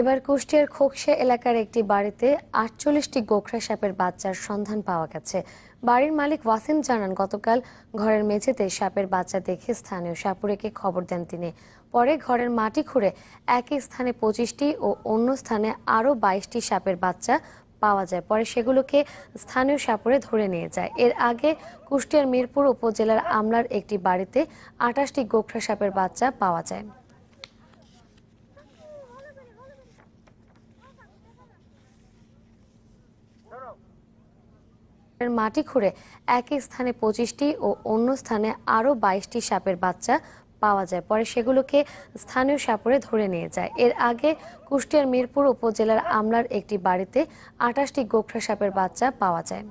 এবার কুষ্টিয়ার খোকসা এলাকার একটি বাড়িতে আটচল্লিশটি গোখরা সাপের বাচ্চার সন্ধান পাওয়া গেছে। বাড়ির মালিক ওয়াসিম জানান, গতকাল ঘরের মেঝেতে সাপের বাচ্চা দেখে স্থানীয় সাপুরেকে খবর দেন তিনি। পরে ঘরের মাটি খুঁড়ে একই স্থানে পঁচিশটি ও অন্য স্থানে আরও বাইশটি সাপের বাচ্চা পাওয়া যায়। পরে সেগুলোকে স্থানীয় সাপুরে ধরে নিয়ে যায়। এর আগে কুষ্টিয়ার মিরপুর উপজেলার আমলার একটি বাড়িতে আটাশটি গোখরা সাপের বাচ্চা পাওয়া যায়। মাটি খুঁড়ে একই স্থানে পঁচিশটি ও অন্য স্থানে আরও বাইশটি সাপের বাচ্চা পাওয়া যায়। পরে সেগুলোকে স্থানীয় সাপরে ধরে নিয়ে যায়। এর আগে কুষ্টিয়ার মিরপুর উপজেলার আমলার একটি বাড়িতে আটাশটি গোখরা সাপের বাচ্চা পাওয়া যায়।